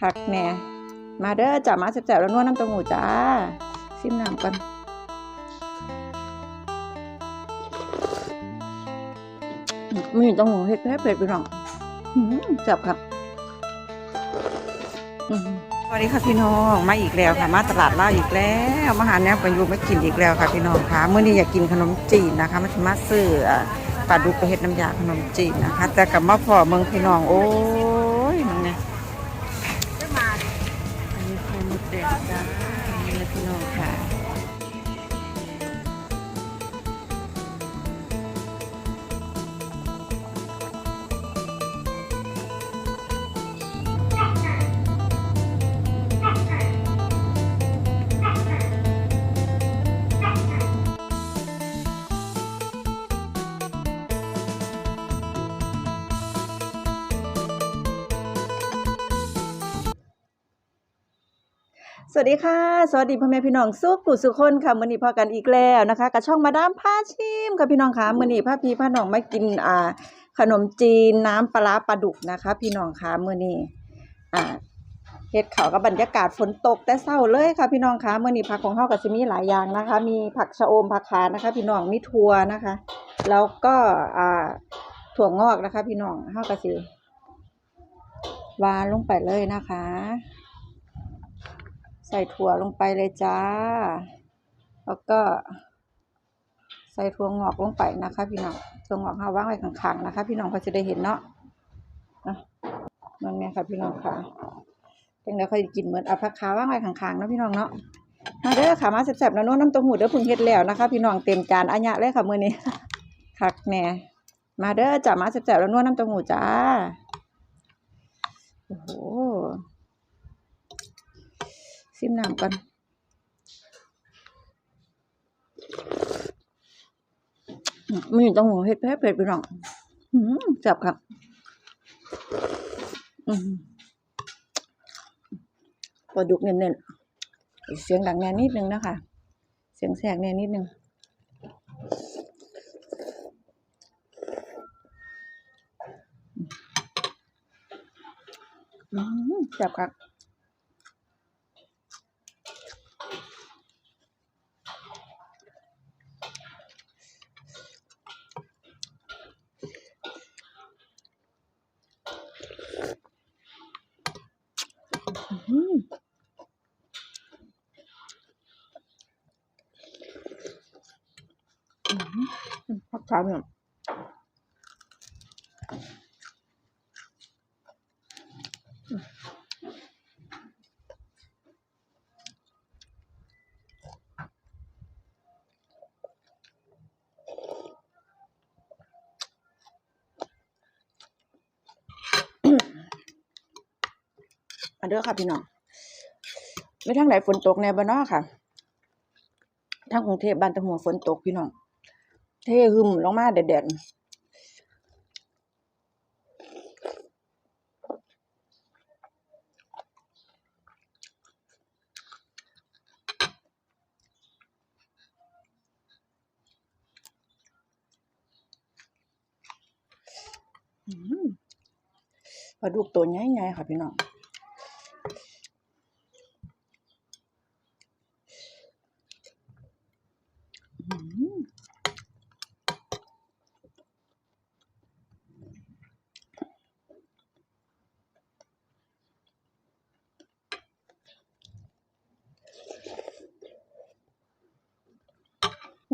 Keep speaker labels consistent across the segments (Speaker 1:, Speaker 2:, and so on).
Speaker 1: คักแน่มาเด้อจ้ามาแซ่บๆแล้วนวดน้ำเต้าหู้จ้าซิมน้ำก่อนมีเต้าหู้เฮ็ดแซ่บๆไปน้องอื้อหือแซ่บครับสวัสดีค่ะพี่น้องมาอีกแล้วค่ะมาตลาดล่าอีกแล้วมาหาแนวประยุกต์มากินอีกแล้วค่ะพี่น้องค่ะเมื่อนี้อยากกินขนมจีนนะคะมาถึงมาซื้อปลาดุกไปเฮ็ดน้ำยาขนมจีนนะคะ แต่กับมาพอเมืองพี่น้องโอ้ ไข่มดแดงจ้านี่เลยพี่น้องค่ะ สวัสดีค่ะ สวัสดีพ่อแม่พี่น้องสุขุสุคนค่ะมือนี้พอกันอีกแล้วนะคะกับช่องมาดามพาชิมค่ะพี่น้องค่ะมือนี้าพี่พาน้องมากินอ่าขนมจีนน้ำปลาปลาดุกนะคะ พี่น้องค่ะมือนี้อ่าเฮ็ดขาวกับบรรยากาศฝนตกแต่เช้าเลยค่ะพี่น้องค่ะมือนี้ผักของเฮาก็สิมีหลายอย่างนะคะ มีผักชะอมผักขานะคะ พี่น้องมีถั่วนะคะ แล้วก็อ่าถั่วงอกนะคะ พี่น้องเฮาก็สิวาลงไปเลยนะคะ ใส่ถั่วลงไปเลยจ้า แล้วก็ ใส่ถั่วงอกลงไปนะคะ พี่น้องถั่วงอกเอาว่างไว้ข้างๆนะคะ พี่น้องเขาจะได้เห็นเนาะนะนั่นไงค่ะพี่น้องค่ะจังเดี๋ยวเขาจะกินเหมือนเอาผักขาววางไว้ข้างๆนะพี่น้องเนาะมาเด้อค่ะมาแซ่บๆนะโน้นน้ำต้าหูเด้อพึ่งเฮ็ดแล้วนะคะ พี่น้องเต็มจานอัญญะเลยค่ะมื้อนี้คักแน่มาเด้อจ้ามาแซ่บๆแล้วนวดน้ำต้าหูจ้าโอ้โห ซิมน้ำก่อนมีเต้าหู้เฮ็ดแพ้เผ็ดไปน้องอืมแซบครับอืมปลาดุกเน้นๆเสียงดังแน่นิดนึงนะคะ เสียงแสกแน่นิดนึงอืมแซบครับ อืมอืม พักทานเนี่ยอันเด้อค่ะพี่น้องไม่ทั้งไหนฝนตกแน่บ้านนอค่ะทางกรุงเทพบ้านตะหัวฝนตกพี่น้อง ทหึมลงมาแดดปลาดุกตัวใหญ่ๆค่ะพี่น้อง อืม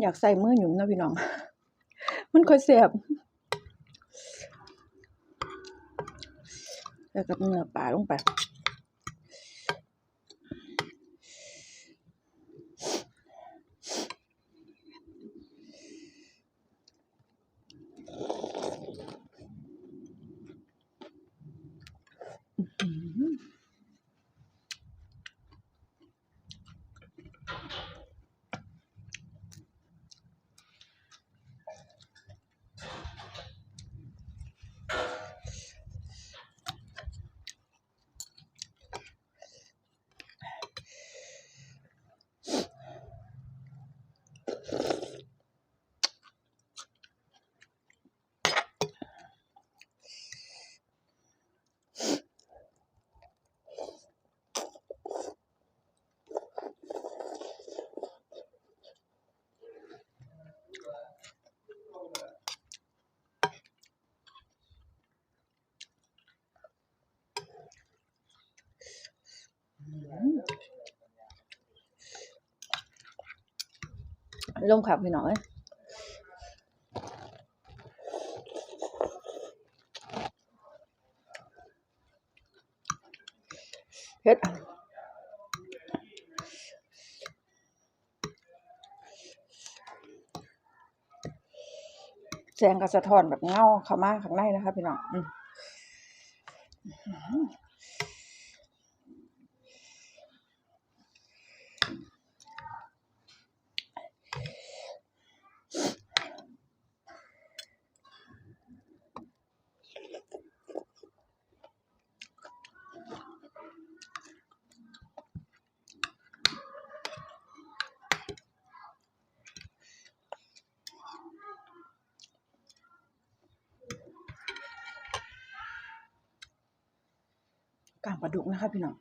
Speaker 1: อยากใส่มือหยุ่มนะพี่น้อง มันค่อยเสียบแล้วกับเนื้อปลาลงไป ลงขับพี่น้องเอ้ยเฮ็ดแสงก็สะท้อนแบบเงาเข้ามาข้างในนะคะพี่น้อง อืมกางปลาดุกนะคะพี่น้อง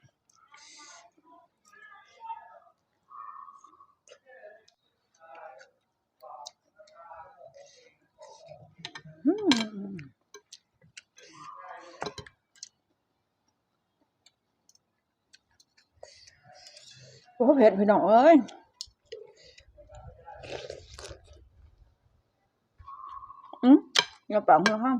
Speaker 1: โอ้เผ็ดพี่น้องเอ้ยอืมอย่าปากมือห้าม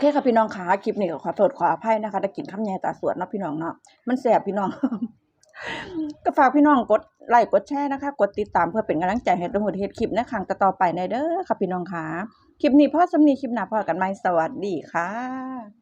Speaker 1: เคค่ะพี่น้องค่ะคลิปนี้ก็ขอโทษขออภัยนะคะตะกินข้ามแย่ตาสวดเนาะพี่น้องเนาะมันแสบพี่น้อง ก็ฝากพี่น้องกดไลค์กดแชร์นะคะ กดติดตามเพื่อเป็นกำลังใจให้ตำรวเฮ็ดคลิปนะครั้งต่อไปในเด้อค่ะพี่น้องค่ะคลิปนี้พ่อสำนีคลิปหน้าพ่อกันไหมสวัสดีค่ะ